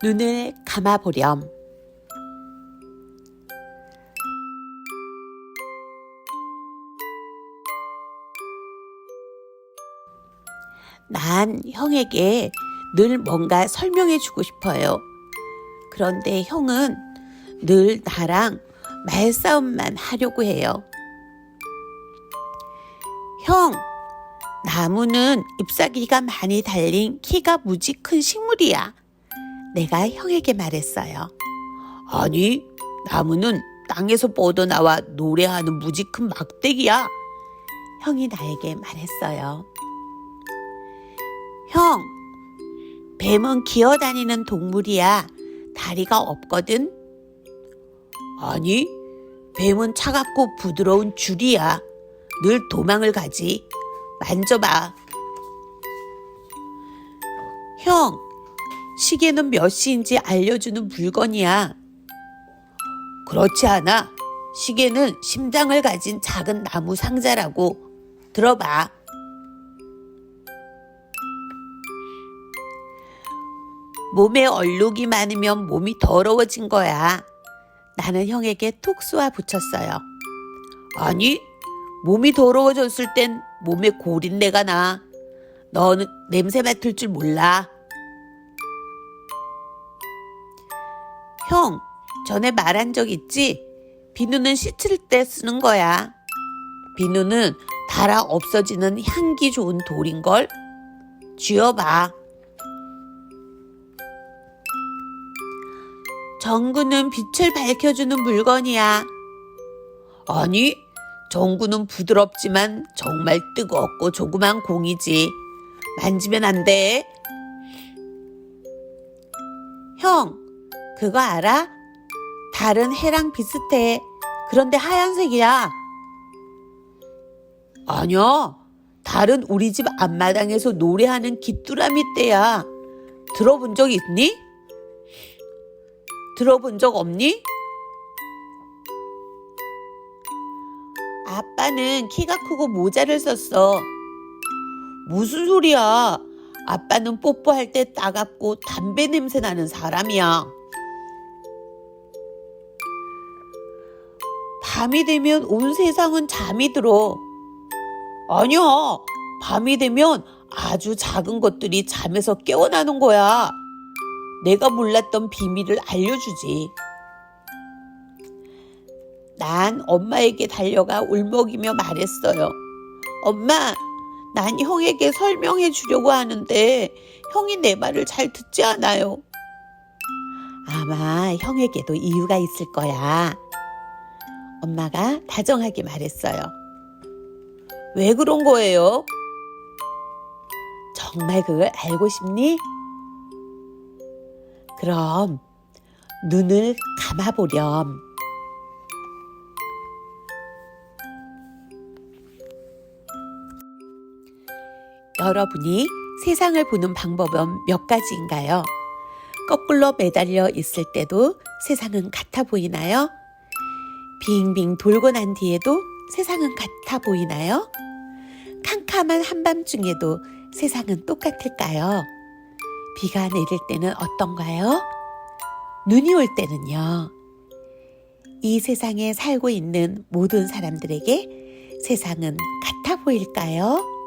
눈을 감아보렴. 난 형에게 늘 뭔가 설명해 주고 싶어요. 그런데 형은 늘 나랑 말싸움만 하려고 해요. 형, 나무는 잎사귀가 많이 달린 키가 무지 큰 식물이야. 내가 형에게 말했어요. 아니, 나무는 땅에서 뻗어나와 노래하는 무지 큰 막대기야. 형이 나에게 말했어요. 형, 뱀은 기어다니는 동물이야. 다리가 없거든. 아니, 뱀은 차갑고 부드러운 줄이야. 늘 도망을 가지. 만져봐. 형, 시계는 몇 시인지 알려주는 물건이야. 그렇지 않아. 시계는 심장을 가진 작은 나무 상자라고. 들어봐. 몸에 얼룩이 많으면 몸이 더러워진 거야. 나는 형에게 톡 쏘아 붙였어요. 아니, 몸이 더러워졌을 땐 몸에 고린내가 나. 너는 냄새 맡을 줄 몰라. 형, 전에 말한 적 있지? 비누는 씻을 때 쓰는 거야. 비누는 달아 없어지는 향기 좋은 돌인걸? 쥐어봐. 전구는 빛을 밝혀주는 물건이야. 아니, 전구는 부드럽지만 정말 뜨겁고 조그만 공이지. 만지면 안 돼. 형, 그거 알아? 달은 해랑 비슷해. 그런데 하얀색이야. 아니야. 달은 우리 집 앞마당에서 노래하는 귀뚜라미 떼야. 들어본 적 있니? 들어본 적 없니? 아빠는 키가 크고 모자를 썼어. 무슨 소리야? 아빠는 뽀뽀할 때 따갑고 담배 냄새 나는 사람이야. 밤이 되면 온 세상은 잠이 들어. 아니야. 밤이 되면 아주 작은 것들이 잠에서 깨어나는 거야. 내가 몰랐던 비밀을 알려주지. 난 엄마에게 달려가 울먹이며 말했어요. 엄마, 난 형에게 설명해 주려고 하는데 형이 내 말을 잘 듣지 않아요. 아마 형에게도 이유가 있을 거야. 엄마가 다정하게 말했어요. 왜 그런 거예요? 정말 그걸 알고 싶니? 그럼 눈을 감아보렴. 여러분이 세상을 보는 방법은 몇 가지인가요? 거꾸로 매달려 있을 때도 세상은 같아 보이나요? 빙빙 돌고 난 뒤에도 세상은 같아 보이나요? 캄캄한 한밤중에도 세상은 똑같을까요? 비가 내릴 때는 어떤가요? 눈이 올 때는요? 이 세상에 살고 있는 모든 사람들에게 세상은 같아 보일까요?